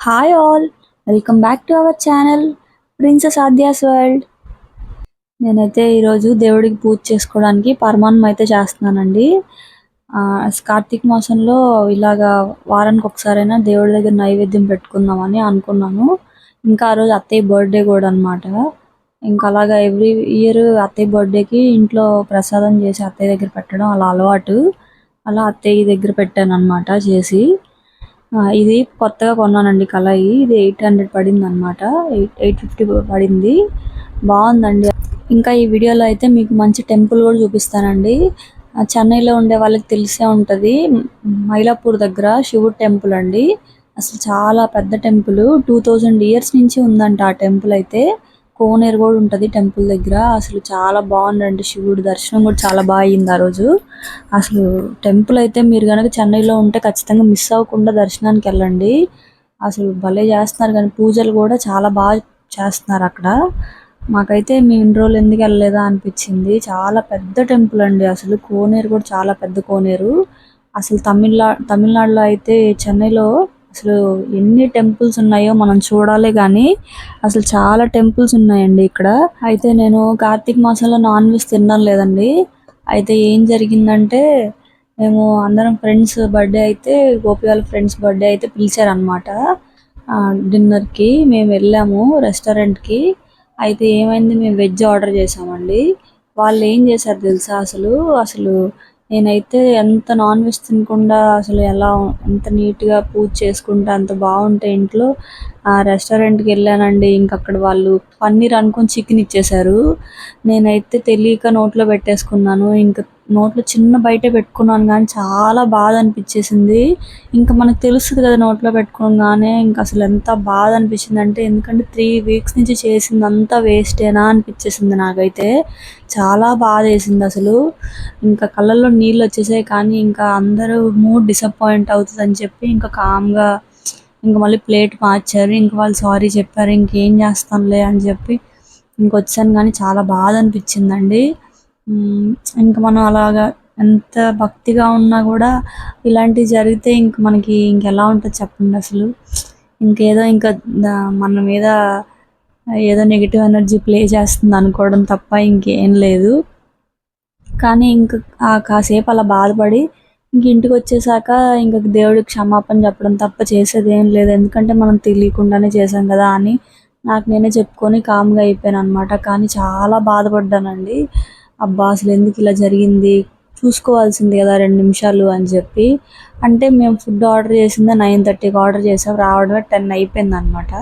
Hi all welcome back to our channel princess Aadya's world నేనైతే ఈరోజు దేవుడికి పూజ చేసుకోవడానికి పరమాన్నం అయితే చేస్తున్నానండి. కార్తీక మాసంలో ఇలాగా వారానికి ఒకసారైనా దేవుడి దగ్గర నైవేద్యం పెట్టుకుందామని అనుకున్నాను. ఇంకా ఆ రోజు అత్తయ్య బర్త్డే కూడా అన్నమాట. ఇంకా అలాగా ఎవ్రీ ఇయర్ అత్తయ్య బర్త్డేకి ఇంట్లో ప్రసాదం చేసి అత్తయ్య దగ్గర పెట్టడం అలా అలవాటు. అలా అత్తయ్య దగ్గర పెట్టాను అనమాట చేసి. ఇది కొత్తగా కొన్నానండి కళాయి ఇది ఎయిట్ హండ్రెడ్ పడింది అనమాట ఎయిట్ ఎయిట్ ఫిఫ్టీ పడింది. బాగుందండి. ఇంకా ఈ వీడియోలో అయితే మీకు మంచి టెంపుల్ కూడా చూపిస్తానండి. చెన్నైలో ఉండే వాళ్ళకి తెలిసే ఉంటుంది. మైలాపూర్ దగ్గర శివుడు టెంపుల్ అండి. అసలు చాలా పెద్ద టెంపుల్. టూ థౌజండ్ ఇయర్స్ నుంచి ఉందంట ఆ టెంపుల్ అయితే. కోనేరు కూడా ఉంటుంది టెంపుల్ దగ్గర. అసలు చాలా బాగుందండి శివుడి దర్శనం కూడా చాలా బాగా అయింది ఆ రోజు. అసలు టెంపుల్ అయితే మీరు కనుక చెన్నైలో ఉంటే ఖచ్చితంగా మిస్ అవ్వకుండా దర్శనానికి వెళ్ళండి. అసలు భలే చేస్తున్నారు కానీ పూజలు కూడా చాలా బాగా చేస్తున్నారు అక్కడ. మాకైతే మేము ఇన్ని రోజులు ఎందుకు వెళ్ళలేదా అనిపించింది. చాలా పెద్ద టెంపుల్ అండి అసలు. కోనేరు కూడా చాలా పెద్ద కోనేరు. అసలు తమిళనా తమిళనాడులో అయితే చెన్నైలో అసలు ఎన్ని టెంపుల్స్ ఉన్నాయో మనం చూడాలి కానీ అసలు చాలా టెంపుల్స్ ఉన్నాయండి ఇక్కడ. అయితే నేను కార్తీక మాసంలో నాన్ వెజ్ తినడం లేదండి. అయితే ఏం జరిగిందంటే మేము అందరం ఫ్రెండ్స్ బర్త్డే అయితే గోపి వాళ్ళ ఫ్రెండ్స్ బర్త్డే అయితే పిలిచారనమాట డిన్నర్కి మేము వెళ్ళాము రెస్టారెంట్కి. అయితే ఏమైంది మేము వెజ్ ఆర్డర్ చేసామండి. వాళ్ళు ఏం చేశారు తెలుసా అసలు? అసలు నేనైతే ఎంత నాన్ వెజ్ తినకుండా అసలు ఎలా ఎంత నీట్గా పూజ చేసుకుంటా అంత బాగుంటాయి ఇంట్లో. ఆ రెస్టారెంట్కి వెళ్ళానండి. ఇంక అక్కడ వాళ్ళు పన్నీర్ అనుకుని చికెన్ ఇచ్చేశారు. నేనైతే తెలియక నోట్లో పెట్టేసుకున్నాను. ఇంకా నోట్లో చిన్న బయటే పెట్టుకున్నాను కానీ చాలా బాధ అనిపించేసింది. ఇంకా మనకు తెలుస్తుంది కదా నోట్లో పెట్టుకోగానే ఇంకా అసలు ఎంత బాధ అనిపించింది అంటే ఎందుకంటే త్రీ వీక్స్ నుంచి చేసింది అంతా వేస్టేనా అనిపించేసింది నాకైతే. చాలా బాధ వేసింది అసలు. ఇంకా కళ్ళల్లో నీళ్ళు వచ్చేసాయి కానీ ఇంకా అందరూ మూడ్ డిసప్పాయింట్ అవుతుందని చెప్పి ఇంకా కామ్గా ఇంక మళ్ళీ ప్లేట్ మార్చారు ఇంక వాళ్ళు సారీ చెప్పారు ఇంకేం చేస్తానులే అని చెప్పి ఇంకొచ్చాను కానీ చాలా బాధ అనిపించిందండి. ఇంక ఇంకా మనం అలాగా ఎంత భక్తిగా ఉన్నా కూడా ఇలాంటివి జరిగితే ఇంక మనకి ఇంకెలా ఉంటుంది చెప్పండి అసలు. ఇంకేదో ఇంకా మన మీద ఏదో నెగిటివ్ ఎనర్జీ ప్లే చేస్తుంది అనుకోవడం తప్ప ఇంకేం లేదు. కానీ ఇంక కాసేపు అలా బాధపడి ఇంక ఇంటికి వచ్చేసాక ఇంకా దేవుడికి క్షమాపణ చెప్పడం తప్ప చేసేది ఏం లేదు. ఎందుకంటే మనం తెలియకుండానే చేసాం కదా అని నాకు నేనే చెప్పుకొని కామ్గా అయిపోయాను అనమాట కానీ చాలా బాధపడ్డానండి. అబ్బా అసలు ఎందుకు ఇలా జరిగింది? చూసుకోవాల్సింది కదా రెండు నిమిషాలు అని చెప్పి. అంటే మేము ఫుడ్ ఆర్డర్ చేసిందే నైన్ థర్టీకి ఆర్డర్ చేసాం. రావడమే టెన్ అయిపోయింది అనమాట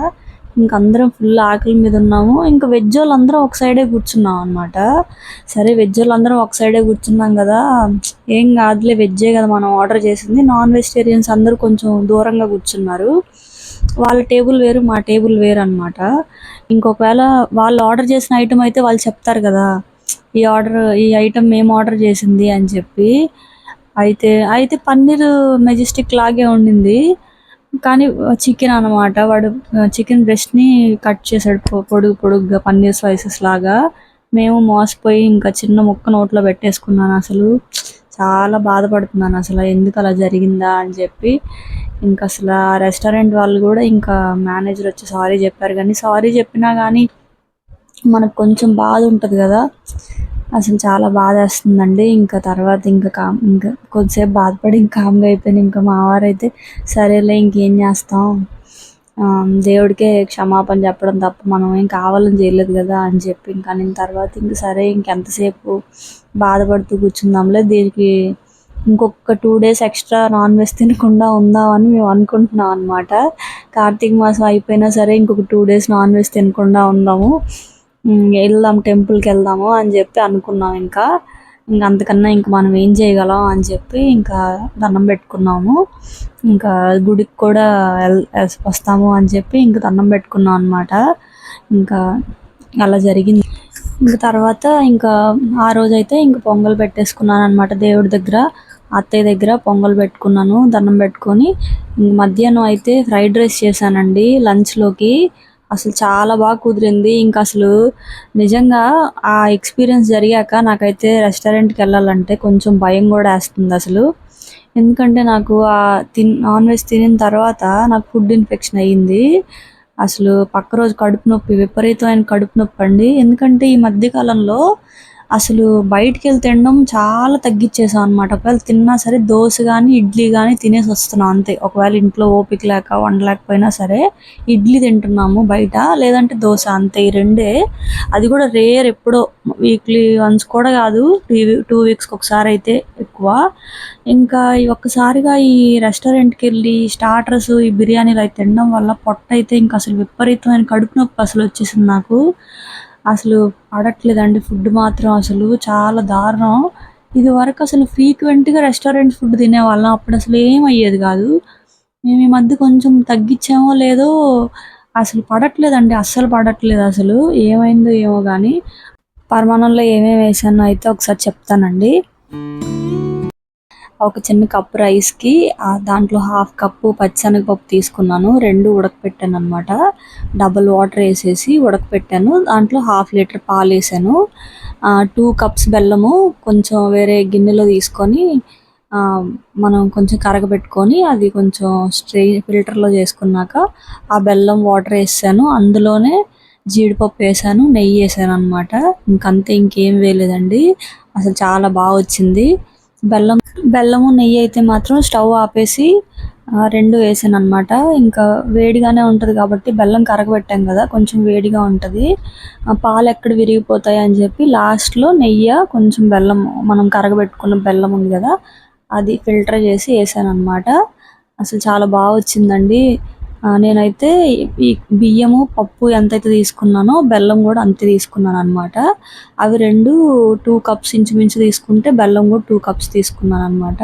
అందరం ఫుల్ ఆకలి మీద ఉన్నాము. ఇంకా వెజ్ వాళ్ళందరం ఒక సైడే కూర్చున్నాం అనమాట సరే వెజ్ వాళ్ళందరం ఒక సైడే కూర్చున్నాం కదా. ఏం కాదులే వెజ్జే కదా మనం ఆర్డర్ చేసింది. నాన్ వెజిటేరియన్స్ అందరూ కొంచెం దూరంగా కూర్చున్నారు. వాళ్ళ టేబుల్ వేరు మా టేబుల్ వేరు అనమాట ఇంకొకవేళ వాళ్ళు ఆర్డర్ చేసిన ఐటమ్ అయితే వాళ్ళు చెప్తారు కదా ఈ ఆర్డర్ ఈ ఐటమ్ మేము ఆర్డర్ చేసింది అని చెప్పి. అయితే అయితే పన్నీర్ మెజెస్టిక్ లాగే ఉండింది. కానీ చికెన్ అన్నమాట. వాడు చికెన్ బ్రెస్ట్ని కట్ చేశాడు పొ- పొడుగు పొడుగ్గా పన్నీర్ స్లైసెస్ లాగా. మేము మోసపోయి ఇంకా చిన్న ముక్క నోట్లో పెట్టేసుకున్నాను అసలు. చాలా బాధపడుతున్నాను అసలు. ఎందుకు అలా జరిగిందా అని చెప్పి. ఇంకా అసలు ఆ రెస్టారెంట్ వాళ్ళు కూడా ఇంకా మేనేజర్ వచ్చి సారీ చెప్పారు. కానీ సారీ చెప్పినా కానీ మనకు కొంచెం బాధ ఉంటుంది కదా. అసలు చాలా బాధ వేస్తుందండి. ఇంకా తర్వాత ఇంకా కామ్ ఇంకా కొద్దిసేపు బాధపడి ఇంకా కామ్గా అయిపోయింది ఇంకా మా వారైతే సరేలే ఇంకేం చేస్తాం. దేవుడికే క్షమాపణ చెప్పడం తప్ప మనం ఏం కావాలని చేయలేదు కదా అని చెప్పి ఇంకా నేను తర్వాత ఇంక సరే ఇంకెంతసేపు బాధపడుతూ కూర్చుందాంలే. దీనికి ఇంకొక two days extra non veg తినకుండా ఉందామని మేము అనుకుంటున్నాం అనమాట కార్తీక మాసం అయిపోయినా సరే ఇంకొక టూ డేస్ నాన్ వెజ్ తినకుండా ఉందాము. వెళ్దాం టెంపుల్కి వెళ్దాము అని చెప్పి అనుకున్నాం ఇంకా. ఇంకా అంతకన్నా ఇంకా మనం ఏం చేయగలం అని చెప్పి ఇంకా దండం పెట్టుకున్నాము. ఇంకా గుడికి కూడా వెల్- వస్తాము అని చెప్పి ఇంకా దండం పెట్టుకున్నాం అనమాట ఇంకా అలా జరిగింది. ఇంకా తర్వాత ఇంకా ఆ రోజైతే ఇంకా పొంగల్ పెట్టేసుకున్నాను అనమాట దేవుడి దగ్గర. అత్తయ్య దగ్గర పొంగల్ పెట్టుకున్నాను దండం పెట్టుకొని. ఇంక మధ్యాహ్నం అయితే ఫ్రైడ్ రైస్ చేశానండి లంచ్లోకి. అసలు చాలా బాగా కుదిరింది. ఇంకా అసలు నిజంగా ఆ ఎక్స్పీరియన్స్ జరిగాక నాకైతే రెస్టారెంట్కి వెళ్ళాలంటే కొంచెం భయం కూడా వేస్తుంది అసలు. ఎందుకంటే నాకు ఆ తిన్ నాన్ వెజ్ తినిన తర్వాత నాకు ఫుడ్ ఇన్ఫెక్షన్ అయ్యింది. అసలు పక్క రోజు కడుపు నొప్పి విపరీతమైన కడుపు నొప్పి అండి ఎందుకంటే ఈ మధ్యకాలంలో అసలు బయటికి వెళ్ళి తినడం చాలా తగ్గించేసాం అనమాట ఒకవేళ తిన్నా సరే దోశ కానీ ఇడ్లీ కానీ తినేసి వస్తున్నాం అంతే. ఒకవేళ ఇంట్లో ఓపిక లేక వండలేకపోయినా సరే ఇడ్లీ తింటున్నాము బయట లేదంటే దోశ అంతే. ఈ రెండే అది కూడా రేర్ ఎప్పుడో వీక్లీ వన్స్ కూడా కాదు టూ టూ వీక్స్కి ఒకసారి అయితే ఎక్కువ. ఇంకా ఈ ఒక్కసారిగా ఈ రెస్టారెంట్కి వెళ్ళి స్టార్టర్స్ ఈ బిర్యానీలు అయితే తినడం వల్ల పొట్ట అయితే ఇంకా అసలు విపరీతమైన కడుపు నొప్పి అసలు వచ్చేసింది నాకు. అసలు పడట్లేదండి ఫుడ్ మాత్రం అసలు చాలా దారుణం. ఇది వరకు అసలు ఫ్రీక్వెంట్గా రెస్టారెంట్ ఫుడ్ తినేవాళ్ళం అప్పుడు అసలు ఏమయ్యేది అయ్యేది కాదు. మేము ఈ మధ్య కొంచెం తగ్గించామో లేదో అసలు పడట్లేదండి. అస్సలు పడట్లేదు అసలు. ఏమైందో ఏమో కానీ పరమాణంలో ఏమేమి వేసానో అయితే ఒకసారి చెప్తానండి. ఒక చిన్న కప్పు రైస్కి దాంట్లో హాఫ్ కప్పు పచ్చనగపప్పు తీసుకున్నాను. రెండు ఉడకపెట్టాను అనమాట డబల్ వాటర్ వేసేసి ఉడకపెట్టాను. దాంట్లో హాఫ్ లీటర్ పాలు వేసాను. టూ కప్స్ బెల్లము కొంచెం వేరే గిన్నెలో తీసుకొని మనం కొంచెం కరగబెట్టుకొని అది కొంచెం స్ట్రే ఫిల్టర్లో చేసుకున్నాక ఆ బెల్లం వాటర్ వేసాను. అందులోనే జీడిపప్పు వేసాను నెయ్యి వేసాను అనమాట ఇంకంతే ఇంకేం వేయలేదండి. అసలు చాలా బాగా వచ్చింది. బెల్లం బెల్లము నెయ్యి అయితే మాత్రం స్టవ్ ఆపేసి రెండు వేసాను అనమాట ఇంకా వేడిగానే ఉంటుంది కాబట్టి బెల్లం కరగబెట్టాం కదా కొంచెం వేడిగా ఉంటుంది. పాలు ఎక్కడ విరిగిపోతాయి అని చెప్పి లాస్ట్లో నెయ్యి కొంచెం బెల్లం మనం కరగబెట్టుకున్న బెల్లం ఉంది కదా అది ఫిల్టర్ చేసి వేసాను అనమాట అసలు చాలా బాగా వచ్చిందండి. నేనైతే ఈ బియ్యము పప్పు ఎంతైతే తీసుకున్నానో బెల్లం కూడా అంతే తీసుకున్నాను అనమాట అవి రెండు టూ కప్స్ ఇంచుమించు తీసుకుంటే బెల్లం కూడా టూ కప్స్ తీసుకున్నాను అనమాట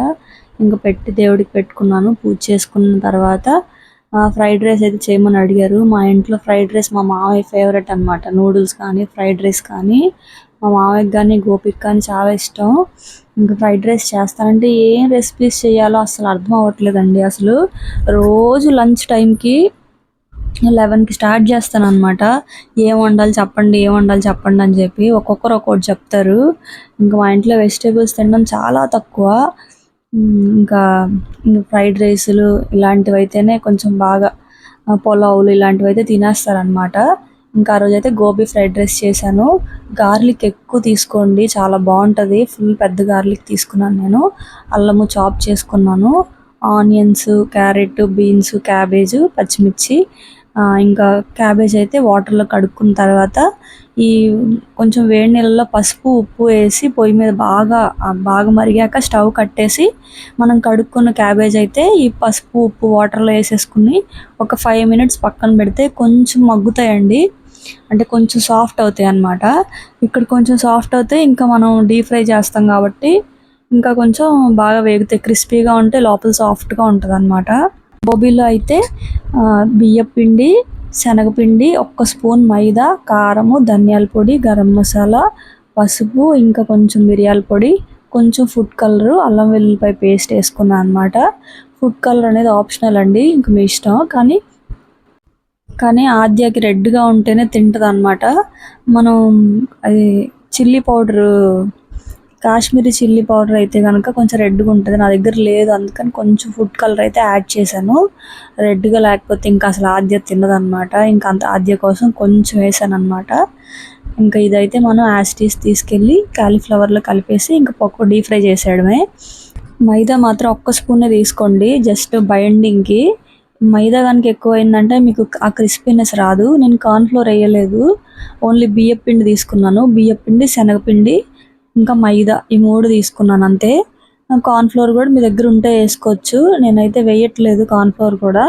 ఇంకా పెట్టి దేవుడికి పెట్టుకున్నాను పూజ చేసుకున్న తర్వాత ఫ్రైడ్ రైస్ అయితే చేయమని అడిగారు. మా ఇంట్లో ఫ్రైడ్ రైస్ మా మామయ్య ఫేవరెట్ అనమాట నూడిల్స్ కానీ ఫ్రైడ్ రైస్ కానీ మా మామయ్యకి కానీ గోపిక్ కానీ చాలా ఇష్టం. ఇంకా ఫ్రైడ్ రైస్ చేస్తానంటే ఏం రెసిపీస్ చేయాలో అసలు అర్థం అవ్వట్లేదండి. అసలు రోజు లంచ్ టైంకి లెవెన్కి స్టార్ట్ చేస్తాను అనమాట ఏం వండాలి చెప్పండి ఏం వండాలి చెప్పండి అని చెప్పి ఒక్కొక్కరు ఒక్కొక్కటి చెప్తారు. ఇంకా మా ఇంట్లో వెజిటేబుల్స్ తినడం చాలా తక్కువ. ఇంకా ఫ్రైడ్ రైసులు ఇలాంటివి అయితేనే కొంచెం బాగా పొలావులు ఇలాంటివి అయితే తినేస్తారనమాట ఇంకా ఆ రోజైతే గోబీ ఫ్రైడ్ రైస్ చేశాను. గార్లిక్ ఎక్కువ తీసుకోండి చాలా బాగుంటుంది. ఫుల్ పెద్ద గార్లిక్ తీసుకున్నాను నేను. అల్లము చాప్ చేసుకున్నాను. ఆనియన్స్ క్యారెట్ బీన్స్ క్యాబేజ్ పచ్చిమిర్చి. ఇంకా క్యాబేజ్ అయితే వాటర్లో కడుక్కున్న తర్వాత ఈ కొంచెం వేడి నీళ్ళలో పసుపు ఉప్పు వేసి పొయ్యి మీద బాగా బాగా మరిగాక స్టవ్ కట్టేసి మనం కడుక్కున్న క్యాబేజ్ అయితే ఈ పసుపు ఉప్పు వాటర్లో వేసేసుకుని ఒక ఫైవ్ మినిట్స్ పక్కన పెడితే కొంచెం మగ్గుతాయండి. అంటే కొంచెం సాఫ్ట్ అవుతాయి అన్నమాట. ఇక్కడ కొంచెం సాఫ్ట్ అవుతాయి ఇంకా మనం డీప్ ఫ్రై చేస్తాం కాబట్టి ఇంకా కొంచెం బాగా వేగుతాయి. క్రిస్పీగా ఉంటే లోపల సాఫ్ట్గా ఉంటుంది అనమాట బోబీలో అయితే బియ్యం పిండి శనగపిండి ఒక్క స్పూన్ మైదా కారము ధనియాల పొడి గరం మసాలా పసుపు ఇంకా కొంచెం మిరియాల పొడి కొంచెం ఫుడ్ కలరు అల్లం వెల్లుల్లిపాయ పేస్ట్ వేసుకున్నాను అనమాట ఫుడ్ కలర్ అనేది ఆప్షనల్ అండి ఇంక మీ ఇష్టం. కానీ కానీ ఆద్యకి రెడ్గా ఉంటేనే తింటుంది అనమాట మనం అది chilli powder Kashmiri chilli powder అయితే కనుక కొంచెం రెడ్గా ఉంటుంది. నా దగ్గర లేదు అందుకని కొంచెం ఫుడ్ కలర్ అయితే యాడ్ చేశాను. రెడ్గా లేకపోతే ఇంకా అసలు ఆద్య తినదనమాట ఇంకా అంత ఆద్య కోసం కొంచెం వేసాను అనమాట ఇంకా ఇదైతే మనం యాస్టీస్ తీసుకెళ్ళి కాలీఫ్లవర్లో కలిపేసి ఇంకా పక్క డీప్ ఫ్రై చేసేయడమే. మైదా మాత్రం ఒక్క స్పూనే తీసుకోండి జస్ట్ బైండింగ్కి. మైదా కనుక ఎక్కువైందంటే మీకు ఆ క్రిస్పీనెస్ రాదు. నేను కార్న్ఫ్లోర్ వేయలేదు ఓన్లీ బియ్యం పిండి తీసుకున్నాను. బియ్యం పిండి శనగపిండి ఇంకా మైదా ఈ మూడు తీసుకున్నాను అంతే. కార్న్ఫ్లోర్ కూడా మీ దగ్గర ఉంటే వేసుకోవచ్చు. నేనైతే వేయట్లేదు కార్న్ఫ్లోర్ కూడా.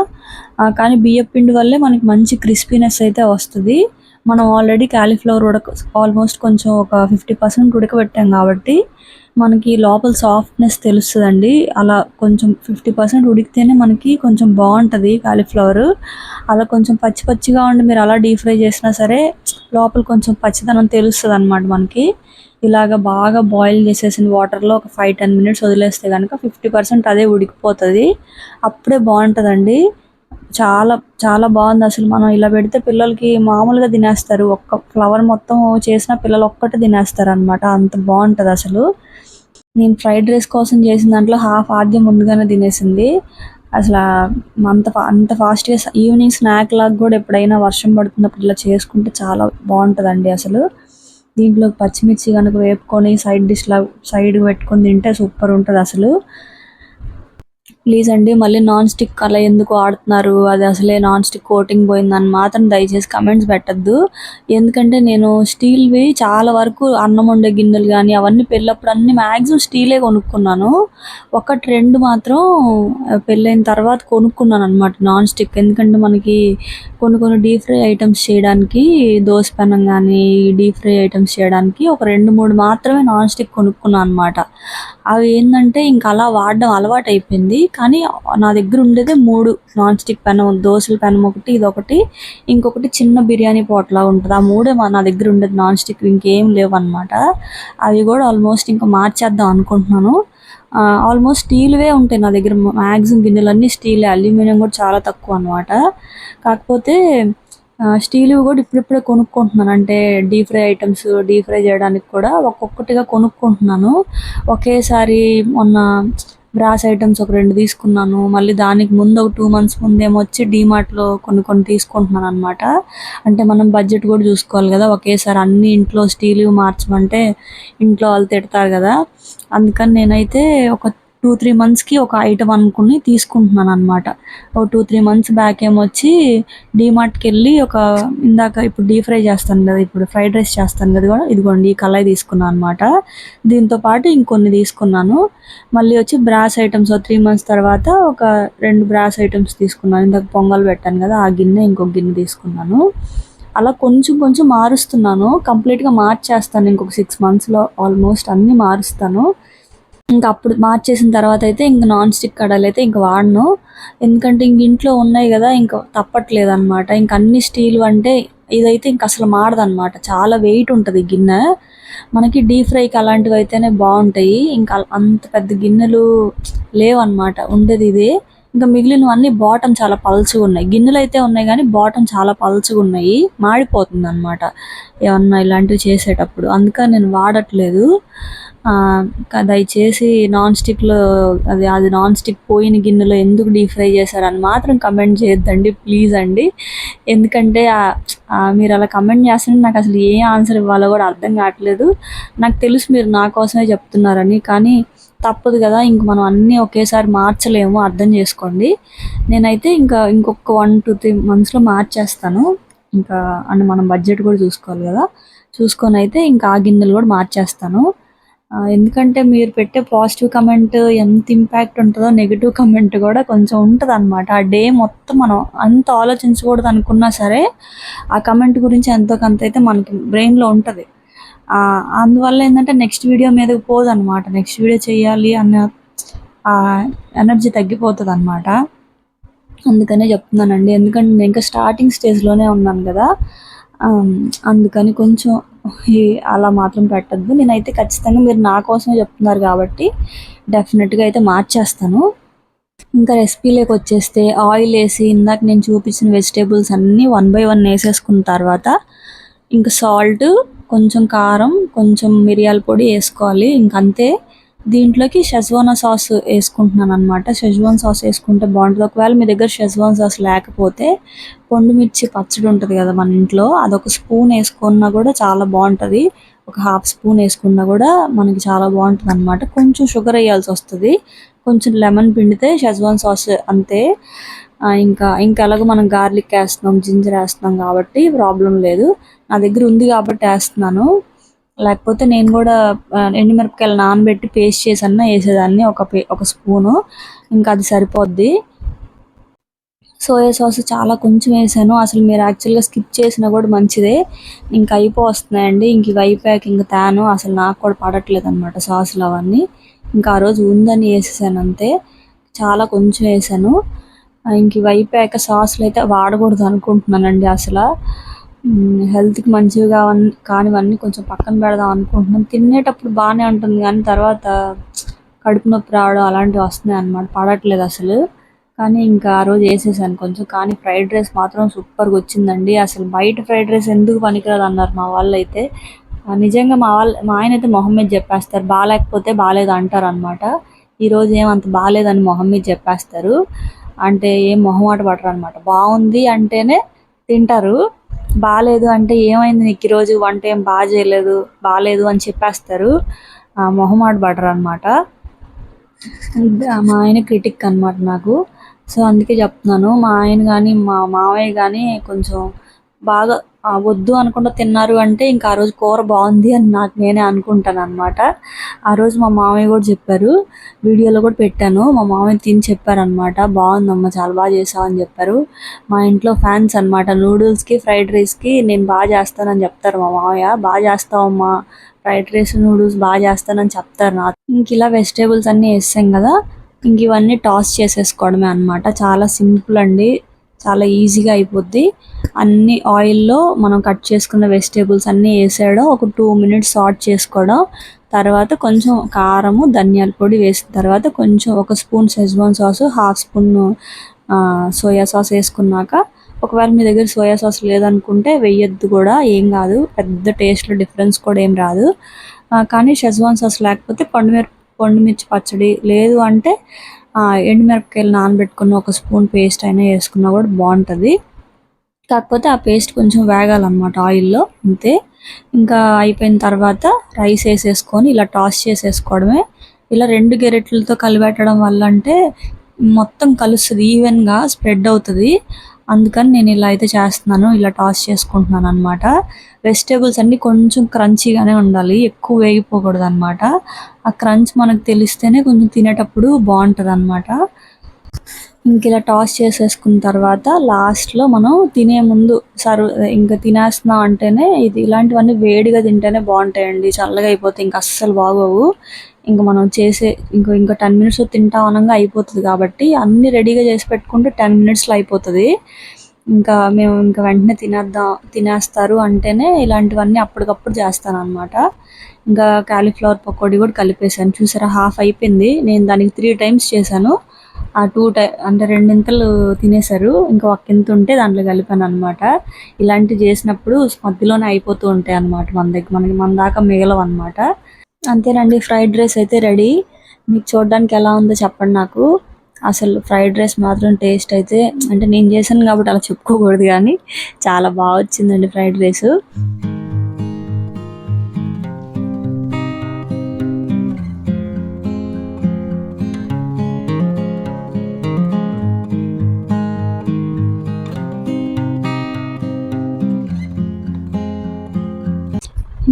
కానీ బియ్యం పిండి వల్లే మనకి మంచి క్రిస్పీనెస్ అయితే వస్తుంది. మనం ఆల్రెడీ క్యాలీఫ్లవర్ ఉడక ఆల్మోస్ట్ కొంచెం ఒక ఫిఫ్టీ పర్సెంట్ ఉడకబెట్టాం కాబట్టి మనకి లోపల సాఫ్ట్నెస్ తెలుస్తుందండి. అలా కొంచెం ఫిఫ్టీ పర్సెంట్ ఉడికితేనే మనకి కొంచెం బాగుంటుంది కాలీఫ్లవర్ అలా కొంచెం పచ్చి పచ్చిగా ఉండి మీరు అలా డీప్ ఫ్రై చేసినా సరే లోపల కొంచెం పచ్చిదనం తెలుస్తుంది అనమాట మనకి. ఇలాగ బాగా బాయిల్ చేసేసిన వాటర్లో ఒక ఫైవ్ టెన్ మినిట్స్ వదిలేస్తే కనుక ఫిఫ్టీ పర్సెంట్ అదే ఉడికిపోతుంది. అప్పుడే బాగుంటుందండి. చాలా చాలా బాగుంది. అసలు మనం ఇలా పెడితే పిల్లలకి మామూలుగా తినేస్తారు. ఒక్క ఫ్లవర్ మొత్తం చేసిన పిల్లలు ఒక్కటే తినేస్తారు అనమాట అంత బాగుంటుంది అసలు. నేను ఫ్రైడ్ రైస్ కోసం చేసిన దాంట్లో హాఫ్ ఆద్యం ముందుగానే తినేసింది. అసలు అంత అంత ఫాస్ట్గా ఈవినింగ్ స్నాక్ లాగా కూడా ఎప్పుడైనా వర్షం పడుతున్నప్పుడు ఇలా చేసుకుంటే చాలా బాగుంటుందండి అసలు. దీంట్లో పచ్చిమిర్చి కనుక వేపుకొని సైడ్ డిష్ లా సైడ్ పెట్టుకొని తింటే సూపర్ ఉంటుంది అసలు. ప్లీజ్ అండి మళ్ళీ నాన్ స్టిక్ అలా ఎందుకు ఆడుతున్నారు? అది అసలే నాన్ స్టిక్ కోటింగ్ పోయిందని మాత్రం దయచేసి కమెంట్స్ పెట్టద్దు. ఎందుకంటే నేను స్టీల్వి చాలా వరకు అన్నం వండే గిన్నెలు కానీ అవన్నీ పెళ్ళప్పుడు అన్ని మ్యాక్సిమం స్టీలే కొనుక్కున్నాను. ఒకటి రెండు మాత్రం పెళ్ళైన తర్వాత కొనుక్కున్నాను అనమాట నాన్ స్టిక్ ఎందుకంటే మనకి కొన్ని కొన్ని డీప్ ఫ్రై ఐటమ్స్ చేయడానికి దోశ పెనం కానీ డీప్ ఫ్రై ఐటమ్స్ చేయడానికి ఒక రెండు మూడు మాత్రమే నాన్ స్టిక్ కొనుక్కున్నాను అనమాట అవి ఏంటంటే ఇంకా అలా వాడడం అలవాటు అయిపోయింది కానీ నా దగ్గర ఉండేదే మూడు నాన్ స్టిక్ పెనం దోశల పెనం ఒకటి ఇది ఒకటి ఇంకొకటి చిన్న బిర్యానీ పోట్లా ఉంటుంది. ఆ మూడే మా నా దగ్గర ఉండేది నాన్ స్టిక్ ఇంకేం లేవు అనమాట అవి కూడా ఆల్మోస్ట్ ఇంకా మార్చేద్దాం అనుకుంటున్నాను. ఆల్మోస్ట్ స్టీల్వే ఉంటాయి నా దగ్గర. మ్యాక్సిమం గిన్నెలన్నీ స్టీలే అల్యూమినియం కూడా చాలా తక్కువ అనమాట కాకపోతే స్టీల్ కూడా ఇప్పుడిప్పుడే కొనుక్కుంటున్నాను. అంటే deep fry items deep fry చేయడానికి కూడా ఒక్కొక్కటిగా కొనుక్కుంటున్నాను. ఒకేసారి మొన్న బ్రాస్ ఐటమ్స్ ఒక రెండు తీసుకున్నాను. మళ్ళీ దానికి ముందు ఒక టూ మంత్స్ ముందేమో వచ్చి డీమార్ట్లో కొన్ని కొన్ని తీసుకుంటున్నాను అనమాట అంటే మనం బడ్జెట్ కూడా చూసుకోవాలి కదా. ఒకేసారి అన్ని ఇంట్లో స్టీల్ మార్చమంటే ఇంట్లో వాళ్ళు తిడతారు కదా. అందుకని నేనైతే ఒక టూ త్రీ మంత్స్కి ఒక ఐటమ్ అనుకుని తీసుకుంటున్నాను అనమాట ఒక టూ త్రీ మంత్స్ బ్యాక్ ఏమొచ్చి డీమార్ట్కి వెళ్ళి ఒక ఇందాక ఇప్పుడు డీప్ ఫ్రై చేస్తాను కదా ఇప్పుడు ఫ్రైడ్ రైస్ చేస్తాను కదా కూడా ఇదిగోండి ఈ కళాయి తీసుకున్నాను అనమాట దీంతో పాటు ఇంకొన్ని తీసుకున్నాను. మళ్ళీ వచ్చి బ్రాస్ ఐటమ్స్ త్రీ మంత్స్ తర్వాత ఒక రెండు బ్రాస్ ఐటమ్స్ తీసుకున్నాను. ఇందాక పొంగల్ పెట్టాను కదా ఆ గిన్నె ఇంకొక గిన్నె తీసుకున్నాను. అలా కొంచెం కొంచెం మారుస్తున్నాను. కంప్లీట్గా మార్చేస్తాను ఇంకొక సిక్స్ మంత్స్లో ఆల్మోస్ట్ అన్నీ మారుస్తాను. ఇంకా అప్పుడు మార్చేసిన తర్వాత అయితే ఇంక నాన్ స్టిక్ కడాయిలు అయితే ఇంక వాడను. ఎందుకంటే ఇంక ఇంట్లో ఉన్నాయి కదా ఇంకా తప్పట్లేదు అనమాట ఇంక అన్ని స్టీల్ అంటే ఇదైతే ఇంక అసలు మాడదనమాట చాలా వెయిట్ ఉంటుంది గిన్నె. మనకి డీప్ ఫ్రైకి అలాంటివి అయితేనే బాగుంటాయి. ఇంకా అంత పెద్ద గిన్నెలు లేవన్నమాట ఉండేది ఇదే. ఇంకా మిగిలినవన్నీ బాటమ్ చాలా పల్చగా ఉన్నాయి. గిన్నెలు అయితే ఉన్నాయి కానీ బాటమ్ చాలా పల్చగా ఉన్నాయి. మాడిపోతుంది అనమాట ఏమన్నా ఇలాంటివి చేసేటప్పుడు. అందుకని నేను వాడట్లేదు. దయచేసి నాన్ స్టిక్లో అది అది నాన్ స్టిక్ పోయిన గిన్నెలో ఎందుకు డీప్ ఫ్రై చేశారని మాత్రం కమెంట్ చేయొద్దండి ప్లీజ్ అండి. ఎందుకంటే మీరు అలా కమెంట్ చేస్తుంటే నాకు అసలు ఏ ఆన్సర్ ఇవ్వాలో కూడా అర్థం కావట్లేదు. నాకు తెలుసు మీరు నా కోసమే చెప్తున్నారని కానీ తప్పదు కదా ఇంక మనం అన్నీ ఒకేసారి మార్చలేము అర్థం చేసుకోండి. నేనైతే ఇంకా ఇంకొక వన్ టూ త్రీ మంత్స్లో మార్చేస్తాను. ఇంకా అని మనం బడ్జెట్ కూడా చూసుకోవాలి కదా. చూసుకొని అయితే ఇంకా ఆ గిన్నెలు కూడా మార్చేస్తాను. ఎందుకంటే మీరు పెట్టే పాజిటివ్ కమెంట్ ఎంత ఇంపాక్ట్ ఉంటుందో నెగిటివ్ కమెంట్ కూడా కొంచెం ఉంటుంది అనమాట ఆ డే మొత్తం మనం అంత ఆలోచించకూడదు అనుకున్నా సరే ఆ కమెంట్ గురించి ఎంతో కొంత అయితే మనకి బ్రెయిన్లో ఉంటుంది. అందువల్ల ఏంటంటే నెక్స్ట్ వీడియో మీదకి పోదు అనమాట నెక్స్ట్ వీడియో చేయాలి అన్న ఆ ఎనర్జీ తగ్గిపోతుంది అనమాట అందుకనే చెప్తున్నానండి. ఎందుకంటే నేను ఇంకా స్టార్టింగ్ స్టేజ్లోనే ఉన్నాను కదా. అందుకని కొంచెం అలా మాత్రం పెట్టద్దు. నేనైతే ఖచ్చితంగా మీరు నా కోసమే చెప్తున్నారు కాబట్టి డెఫినెట్గా అయితే మార్చేస్తాను. ఇంకా రెసిపీలోకి వచ్చేస్తే ఆయిల్ వేసి ఇందాక నేను చూపించిన వెజిటేబుల్స్ అన్నీ వన్ బై వన్ వేసేసుకున్న తర్వాత ఇంకా సాల్ట్ కొంచెం కారం కొంచెం మిరియాల పొడి వేసుకోవాలి. ఇంక అంతే దీంట్లోకి షెజ్వానా సాస్ వేసుకుంటున్నాను అనమాట షెజ్వాన్ సాస్ వేసుకుంటే బాగుంటుంది. ఒకవేళ మీ దగ్గర షెజ్వాన్ సాస్ లేకపోతే పొండు మిర్చి పచ్చడి ఉంటుంది కదా మన ఇంట్లో అదొక స్పూన్ వేసుకున్నా కూడా చాలా బాగుంటుంది. ఒక హాఫ్ స్పూన్ వేసుకున్నా కూడా మనకి చాలా బాగుంటుంది అనమాట కొంచెం షుగర్ వేయాల్సి వస్తుంది. కొంచెం లెమన్ పిండితే షెజ్వాన్ సాస్ అంతే. ఇంకా ఇంకా అలాగే మనం గార్లిక్ వేస్తున్నాం జింజర్ వేస్తున్నాం కాబట్టి ప్రాబ్లం లేదు. నా దగ్గర ఉంది కాబట్టి వేస్తున్నాను. లేకపోతే నేను కూడా ఎండుమిరపకాయలు నానబెట్టి పేస్ట్ చేసి వేసేదాన్ని ఒక పే ఒక స్పూను. ఇంకా అది సరిపోద్ది. సోయా సాస్ చాలా కొంచెం వేసాను. అసలు మీరు యాక్చువల్గా స్కిప్ చేసినా కూడా మంచిదే. ఇంకా అయిపోతున్నాయండి ఇంక ఇవి అయిపోయాక ఇంకా తాను. అసలు నాకు కూడా పడట్లేదు అనమాట సాసులు అవన్నీ. ఇంకా ఆ రోజు ఉందని వేసేసాను అంతే. చాలా కొంచెం వేసాను. ఇంక ఇవి అయిపోయాక సాసులు అయితే వాడకూడదు అనుకుంటున్నానండి అసలు. హెల్త్కి మంచివి కావని కానివన్నీ కొంచెం పక్కన పెడదాం అనుకుంటున్నాం. తినేటప్పుడు బాగానే ఉంటుంది కానీ తర్వాత కడుపు నొప్పి రావడం అలాంటివి వస్తున్నాయి అన్నమాట. పడట్లేదు అసలు. కానీ ఇంకా ఆ రోజు వేసేసాను కొంచెం. కానీ ఫ్రైడ్ రైస్ మాత్రం సూపర్గా వచ్చిందండి. అసలు బయట ఫ్రైడ్ రైస్ ఎందుకు పనికిరాదు అన్నారు మా వాళ్ళు అయితే. నిజంగా మా వాళ్ళు మా ఆయన అయితే మొహం మీద చెప్పేస్తారు. బాగాలేకపోతే బాగాలేదు అంటారు అనమాట ఈరోజు ఏమంత బాగాలేదని మొహం మీద చెప్పేస్తారు. అంటే ఏం మొహమాట పడరు అనమాట బాగుంది అంటేనే తింటారు. బాగాలేదు అంటే ఏమైంది నీకు ఈరోజు వంట ఏం బాగా చేయలేదు బాగాలేదు అని చెప్పేస్తారు. ఆ, మొహమాట పడరు అనమాట మా ఆయన క్రిటిక్ అనమాట నాకు. సో అందుకే చెప్తున్నాను మా ఆయన కానీ మా మావయ్య కానీ కొంచెం బాగా వద్దు అనకుండా తిన్నారు అంటే ఇంకా ఆ రోజు కూర బాగుంది అని నాకు నేనే అనుకుంటాను అనమాట ఆ రోజు మా మామయ్య కూడా చెప్పారు. వీడియోలో కూడా పెట్టాను. మా మామయ్య తిని చెప్పారనమాట బాగుందమ్మా చాలా బాగా చేసావు అని చెప్పారు. మా ఇంట్లో ఫ్యాన్స్ అనమాట నూడిల్స్కి ఫ్రైడ్ రైస్కి నేను బాగా చేస్తానని చెప్తారు మా మామయ్య. బాగా చేస్తావమ్మా. ఫ్రైడ్ రైస్ నూడిల్స్ బాగా చేస్తానని చెప్తారు నాకు. ఇంక ఇలా వెజిటేబుల్స్ అన్నీ వేసాం కదా. ఇంక ఇవన్నీ టాస్ చేసేసుకోవడమే అనమాట చాలా సింపుల్ అండి. చాలా ఈజీగా అయిపోద్ది. అన్ని ఆయిల్లో మనం కట్ చేసుకున్న వెజిటేబుల్స్ అన్నీ వేసేయడం ఒక టూ మినిట్స్ సాట్ చేసుకోవడం తర్వాత కొంచెం కారము ధనియాల పొడి వేసిన తర్వాత కొంచెం ఒక spoon schezwan sauce half spoon soya sauce వేసుకున్నాక ఒకవేళ మీ దగ్గర సోయా సాస్ లేదనుకుంటే వెయ్యొద్దు కూడా ఏం కాదు. పెద్ద టేస్ట్లో డిఫరెన్స్ కూడా ఏం రాదు. కానీ షెజ్వాన్ సాస్ లేకపోతే పండుమిర పండుమిర్చి పచ్చడి లేదు అంటే ఎండుమిరపకాయలు నానబెట్టుకున్న ఒక స్పూన్ పేస్ట్ అయినా వేసుకున్నా కూడా బాగుంటుంది. కాకపోతే ఆ పేస్ట్ కొంచెం వేగాలన్నమాట ఆయిల్లో అంతే. ఇంకా అయిపోయిన తర్వాత రైస్ వేసేసుకొని ఇలా టాస్ చేసేసుకోవడమే. ఇలా రెండు గెరెట్లతో కలిపెట్టడం వల్ల అంటే మొత్తం కలుస్తుంది ఈవెన్గా స్ప్రెడ్ అవుతుంది. అందుకని నేను ఇలా అయితే చేస్తున్నాను ఇలా టాస్ చేసుకుంటున్నాను అనమాట వెజిటేబుల్స్ అన్నీ కొంచెం క్రంచీగానే ఉండాలి ఎక్కువ వేగిపోకూడదు అనమాట ఆ క్రంచ్ మనకు తెలిస్తేనే కొంచెం తినేటప్పుడు బాగుంటుంది అనమాట ఇంక ఇలా టాస్ చేసేసుకున్న తర్వాత లాస్ట్లో మనం తినే ముందు సర్వ్ ఇంకా తినేస్తున్నాం అంటేనే ఇది ఇలాంటివన్నీ వేడిగా తింటేనే బాగుంటాయండి. చల్లగా అయిపోతే ఇంకా అస్సలు బాగోవు. ఇంకా మనం చేసే ఇంకో ఇంకా టెన్ మినిట్స్ తింటాం అనగా అయిపోతుంది కాబట్టి అన్ని రెడీగా చేసి పెట్టుకుంటే టెన్ మినిట్స్లో అయిపోతుంది. ఇంకా మేము ఇంకా వెంటనే తినేద్దాం తినేస్తారు అంటేనే ఇలాంటివన్నీ అప్పటికప్పుడు చేస్తాను అనమాట ఇంకా కాలీఫ్లవర్ పకోడీ కూడా కలిపేసాను చూసారా హాఫ్ అయిపోయింది. నేను దానికి త్రీ టైమ్స్ చేశాను. ఆ టూ టై అంటే రెండింతలు తినేశారు. ఇంకా ఒక ఇంత ఉంటే దాంట్లో కలిపాను అనమాట ఇలాంటివి చేసినప్పుడు మధ్యలోనే అయిపోతూ ఉంటాయి అనమాట మన దగ్గర మనకి మన దాకా మిగలవు అనమాట అంతేనండి ఫ్రైడ్ రైస్ అయితే రెడీ. మీకు చూడడానికి ఎలా ఉందో చెప్పండి నాకు. అసలు ఫ్రైడ్ రైస్ మాత్రం టేస్ట్ అయితే అంటే నేను చేశాను కాబట్టి అలా చెప్పుకోకూడదు కానీ చాలా బాగా వచ్చిందండి ఫ్రైడ్ రైస్.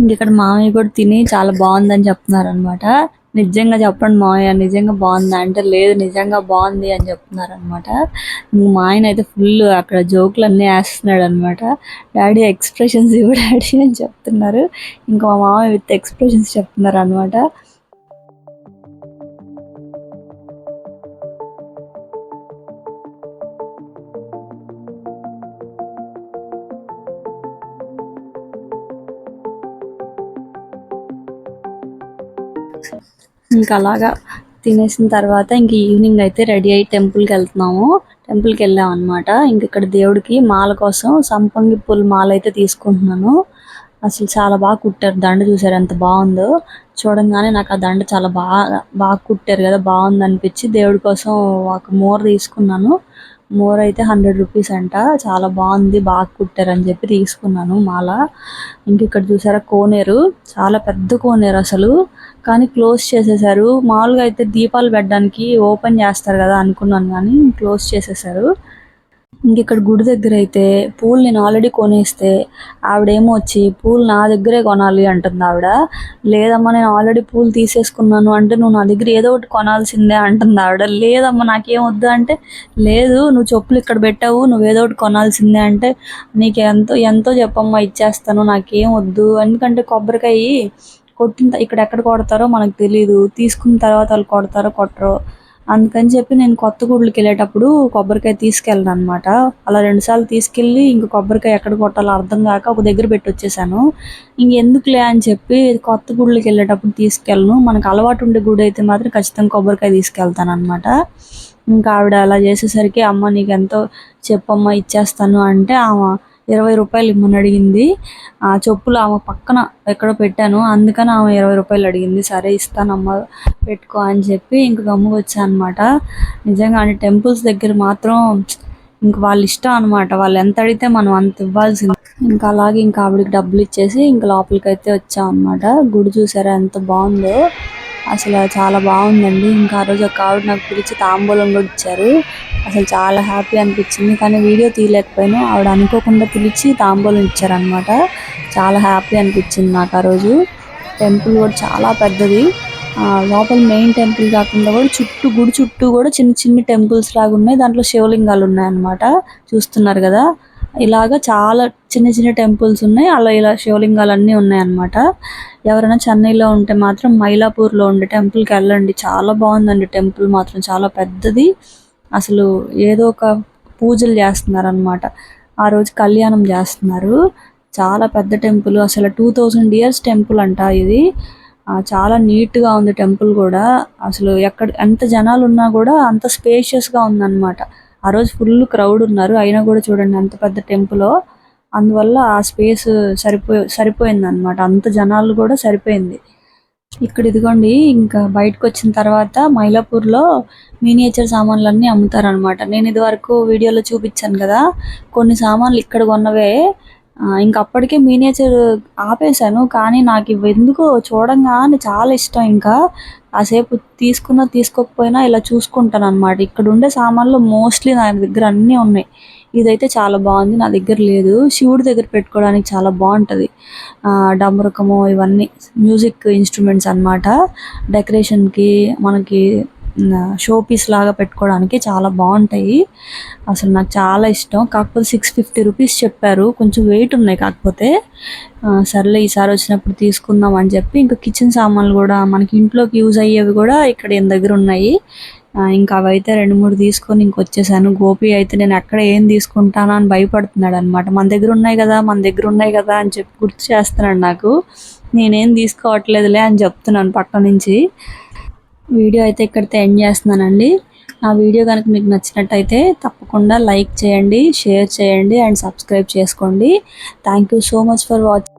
ఇక్కడ మామయ్య కూడా తిని చాలా బాగుందని చెప్తున్నారు అనమాట నిజంగా చెప్పండి మామయ్య నిజంగా బాగుందా? అంటే లేదు నిజంగా బాగుంది అని చెప్తున్నారు అనమాట మా ఆయన అయితే ఫుల్ అక్కడ జోకులు అన్నీ వేస్తున్నాడు అనమాట డాడీ ఎక్స్ప్రెషన్స్ ఇవ్వ డాడీ అని చెప్తున్నారు. ఇంకా మా మామయ్య విత్ ఎక్స్ప్రెషన్స్ చెప్తున్నారు అనమాట ఇంకా అలాగా తినేసిన తర్వాత ఇంక ఈవినింగ్ అయితే రెడీ అయ్యి టెంపుల్కి వెళ్తున్నాము. టెంపుల్కి వెళ్ళాం అనమాట ఇంక ఇక్కడ దేవుడికి మాల కోసం సంపంగి పూల మాల అయితే తీసుకుంటున్నాను. అసలు చాలా బాగా కుట్టారు. దండ చూసారు ఎంత బాగుందో? చూడంగానే నాకు ఆ దండ చాలా బాగా బాగా కుట్టారు కదా బాగుంది అనిపించి దేవుడి కోసం ఒక మోర్ తీసుకున్నాను. మోర్ అయితే హండ్రెడ్ రూపీస్ అంట. చాలా బాగుంది బాగా కుట్టారు అని చెప్పి తీసుకున్నాను మాల. ఇంక ఇక్కడ చూసారా కోనేరు. చాలా పెద్ద కోనేరు అసలు. కానీ క్లోజ్ చేసేసారు. మామూలుగా అయితే దీపాలు పెట్టడానికి ఓపెన్ చేస్తారు కదా అనుకున్నాను కానీ క్లోజ్ చేసేసారు. ఇంకెక్కడ గుడి దగ్గర అయితే పూలు నేను ఆల్రెడీ కొనేస్తే ఆవిడేమో వచ్చి పూలు నా దగ్గరే కొనాలి అంటుంది ఆవిడ. లేదమ్మా నేను ఆల్రెడీ పూలు తీసేసుకున్నాను అంటే నువ్వు నా దగ్గర ఏదో ఒకటి కొనాల్సిందే అంటుంది ఆవిడ. లేదమ్మా నాకేం వద్దు అంటే లేదు నువ్వు చెప్పులు ఇక్కడ పెట్టావు నువ్వు ఏదో ఒకటి కొనాల్సిందే అంటే నీకు ఎంతో ఎంతో చెప్పమ్మా ఇచ్చేస్తాను నాకేం వద్దు ఎందుకంటే కొబ్బరికాయ కొట్టిన ఇక్కడ ఎక్కడ కొడతారో మనకు తెలియదు తీసుకున్న తర్వాత వాళ్ళు కొడతారో కొట్టరో. అందుకని చెప్పి నేను కొత్త గుడ్లకి వెళ్ళేటప్పుడు కొబ్బరికాయ తీసుకెళ్ళను అనమాట అలా రెండుసార్లు తీసుకెళ్ళి ఇంక కొబ్బరికాయ ఎక్కడ కొట్టాలో అర్థం కాక ఒక దగ్గర పెట్టి వచ్చేసాను. ఇంకెందుకులే అని చెప్పి కొత్త గుడ్లకి వెళ్ళేటప్పుడు తీసుకెళ్ళను. మనకు అలవాటు ఉండే గుడి అయితే మాత్రం ఖచ్చితంగా కొబ్బరికాయ తీసుకెళ్తాను అనమాట ఇంకా ఆవిడ అలా చేసేసరికి అమ్మ నీకు ఎంతో చెప్పమ్మ ఇచ్చేస్తాను అంటే ఆమె ఇరవై రూపాయలు ఇమ్మని అడిగింది. ఆ చెప్పులు ఆమె పక్కన ఎక్కడో పెట్టాను. అందుకని ఆమె ఇరవై రూపాయలు అడిగింది. సరే ఇస్తానమ్మా పెట్టుకో అని చెప్పి ఇంక గమ్ముగా వచ్చాను అనమాట నిజంగా అంటే టెంపుల్స్ దగ్గర మాత్రం ఇంక వాళ్ళ ఇష్టం అనమాట వాళ్ళు ఎంత అడిగితే మనం అంత ఇవ్వాల్సింది. ఇంకా అలాగే ఇంకా ఆవిడకి డబ్బులు ఇచ్చేసి ఇంకా లోపలికి అయితే వచ్చాం అనమాట గుడి చూసారా ఎంత బాగుందో. అసలు చాలా బాగుందండి. ఇంకా ఆ రోజు ఒక ఆవిడ నాకు పిలిచి తాంబూలం కూడా ఇచ్చారు. అసలు చాలా హ్యాపీ అనిపించింది. కానీ వీడియో తీయలేకపోయాను. ఆవిడ అనుకోకుండా పిలిచి తాంబూలం ఇచ్చారనమాట చాలా హ్యాపీ అనిపించింది నాకు ఆ రోజు. టెంపుల్ కూడా చాలా పెద్దది. లోపల మెయిన్ టెంపుల్ కాకుండా కూడా చుట్టూ గుడి చుట్టూ కూడా చిన్న చిన్న టెంపుల్స్ లాగా ఉన్నాయి. దాంట్లో శివలింగాలు ఉన్నాయన్నమాట. చూస్తున్నారు కదా. ఇలాగా చాలా చిన్న చిన్న టెంపుల్స్ ఉన్నాయి. అలా ఇలా శివలింగాలు అన్నీ ఉన్నాయన్నమాట. ఎవరైనా చెన్నైలో ఉంటే మాత్రం మైలాపూర్లో ఉండే టెంపుల్కి వెళ్ళండి. చాలా బాగుందండి టెంపుల్ మాత్రం. చాలా పెద్దది. అసలు ఏదో ఒక పూజలు చేస్తున్నారనమాట ఆ రోజు కళ్యాణం చేస్తున్నారు. చాలా పెద్ద టెంపుల్. అసలు టూ థౌజండ్ ఇయర్స్ టెంపుల్ అంట ఇది. ఆ, చాలా నీట్గా ఉంది టెంపుల్ కూడా. అసలు ఎక్కడ ఎంత జనాలు ఉన్నా కూడా అంత స్పేషియస్గా ఉందన్నమాట. ఆ రోజు ఫుల్ క్రౌడ్ ఉన్నారు. అయినా కూడా చూడండి అంత పెద్ద టెంపుల్. అందువల్ల ఆ స్పేస్ సరిపోయి సరిపోయింది అనమాట అంత జనాలు కూడా సరిపోయింది. ఇక్కడ ఇదిగోండి ఇంకా బయటకు వచ్చిన తర్వాత మైలాపూర్లో మినియేచర్ సామాన్లన్నీ అమ్ముతారనమాట నేను ఇదివరకు వీడియోలో చూపించాను కదా కొన్ని సామాన్లు ఇక్కడ కొన్నవే. ఇంకా అప్పటికే మినియేచర్ ఆపేశాను కానీ నాకు ఇవి ఎందుకో చూడంగానే చాలా ఇష్టం. ఇంకా కాసేపు తీసుకున్నా తీసుకోకపోయినా ఇలా చూసుకుంటాను అనమాట ఇక్కడ ఉండే సామాన్లు మోస్ట్లీ నా దగ్గర అన్నీ ఉన్నాయి. ఇదైతే చాలా బాగుంది. నా దగ్గర లేదు. శివుడి దగ్గర పెట్టుకోవడానికి చాలా బాగుంటుంది. ఆ, డమరుకము ఇవన్నీ మ్యూజిక్ ఇన్స్ట్రుమెంట్స్ అన్నమాట. డెకరేషన్కి మనకి షో పీస్ లాగా పెట్టుకోవడానికి చాలా బాగుంటాయి. అసలు నాకు చాలా ఇష్టం. కాకపోతే సిక్స్ ఫిఫ్టీ రూపీస్ చెప్పారు. కొంచెం వెయిట్ ఉన్నాయి కాకపోతే. సర్లే ఈసారి వచ్చినప్పుడు తీసుకుందాం అని చెప్పి. ఇంకా కిచెన్ సామాన్లు కూడా మనకి ఇంట్లోకి యూజ్ అయ్యేవి కూడా ఇక్కడ ఈయన దగ్గర ఉన్నాయి. ఇంకా అవైతే రెండు మూడు తీసుకొని ఇంకొచ్చేసాను గోపి అయితే నేను ఎక్కడ ఏం తీసుకుంటానా అని భయపడుతున్నాడు అనమాట మన దగ్గర ఉన్నాయి కదా మన దగ్గర ఉన్నాయి కదా అని చెప్పి గుర్తు చేస్తున్నాడు నాకు. నేనేం తీసుకోవట్లేదులే అని చెప్తున్నాను పక్క నుంచి. వీడియో అయితే ఇక్కడితో ఎండ్ చేస్తున్నానండి. నా వీడియో కనుక మీకు నచ్చినట్టయితే తప్పకుండా లైక్ చేయండి షేర్ చేయండి అండ్ సబ్స్క్రైబ్ చేసుకోండి. Thank you so much for watching